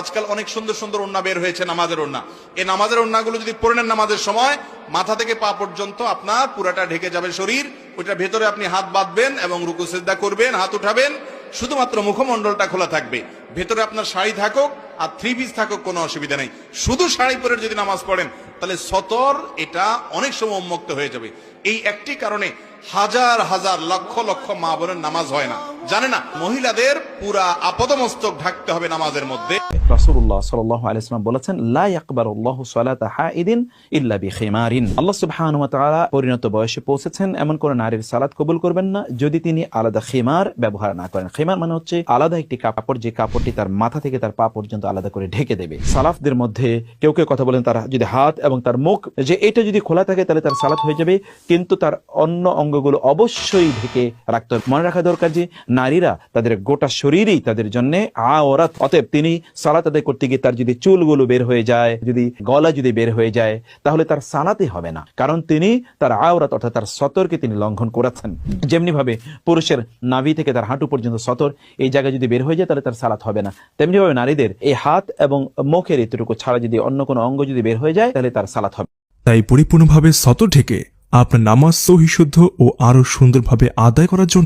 আজকাল অনেক সুন্দর সুন্দর ওন্না বের হয়েছে নামাজের ওন্না এই নামাজের ওন্নাগুলো যদি পড়ে নেন নামাজের সময়, মাথা থেকে পা পর্যন্ত আপনার পুরাটা ঢেকে যাবে শরীর, ওইটার ভেতরে আপনি হাত বাঁধবেন এবং রুকু সিদ্ধা করবেন, হাত উঠাবেন, শুধুমাত্র মুখমণ্ডলটা খোলা থাকবে। ভেতরে আপনার শাড়ি থাকুক আর থ্রি পিস থাকুক, কোনো অসুবিধা নেই। শুধু শাড়ি পরে যদি নামাজ পড়েন, তাহলে সতর এটা অনেক সময় উন্মুক্ত হয়ে যাবে। এই একটি কারণে হাজার হাজার লক্ষ লক্ষ মা বোনের নামাজ হয় না। জানে না, মহিলাদের পুরা আপাদমস্তক ঢাকতে হবে নামাজের মধ্যে। রাসূলুল্লাহ সাল্লাল্লাহু আলাইহি বলেছেন, লা সালাতা হাইদিন ইল্লা বিখিমারিন। আল্লাহ সুবহানাহু ওয়া তাআলা পরিণত বয়সে পৌঁছেছেন, এমন কোন নারীর সালাত কবুল করবেন না, যদি তিনি আলাদা খিমার ব্যবহার না করেন। খিমার মানে হচ্ছে আলাদা একটি কাপড়, যে কাপড়টি তার মাথা থেকে তার পা পর্যন্ত আলাদা করে ঢেকে দেবে। সালাফদের মধ্যে কেউ কেউ কথা বলেন, তারা যদি হাত এবং তার মুখ, যে এটা যদি খোলা থাকে, তাহলে তার সালাত হয়ে যাবে, কিন্তু তার অন্য অঙ্গগুলো অবশ্যই ঢেকে রাখতে হবে। মনে রাখা দরকার যে নারীরা তাদের গোটা শরীরই তাদের জন্য আওরাত। অতএব তিনি সালাত আদায় করতে গিয়ে তার যদি চুলগুলো বের হয়ে যায়, যদি গলা যদি বের হয়ে যায়, তাহলে তার সালাতে হবে না। কারণ তিনি তার আওরাত অর্থাৎ তার সতরকে তিনি লঙ্ঘন করেছেন। যেমনি ভাবে পুরুষের নাভি থেকে তার হাঁটু পর্যন্ত সতর, এই জায়গায় যদি বের হয়ে যায়, তাহলে তার সালাত হবে না। তেমনি ভাবে নারীদের এই হাত এবং মুখের এতটুকু ছাড়া যদি অন্য কোনো অঙ্গ যদি বের হয়ে যায়, তাহলে তার সালাত হবে তাই পরিপূর্ণভাবে সতর ঢেকে আপনার নামাজ সহিশুদ্ধ ও আরও সুন্দরভাবে আদায় করার জন্য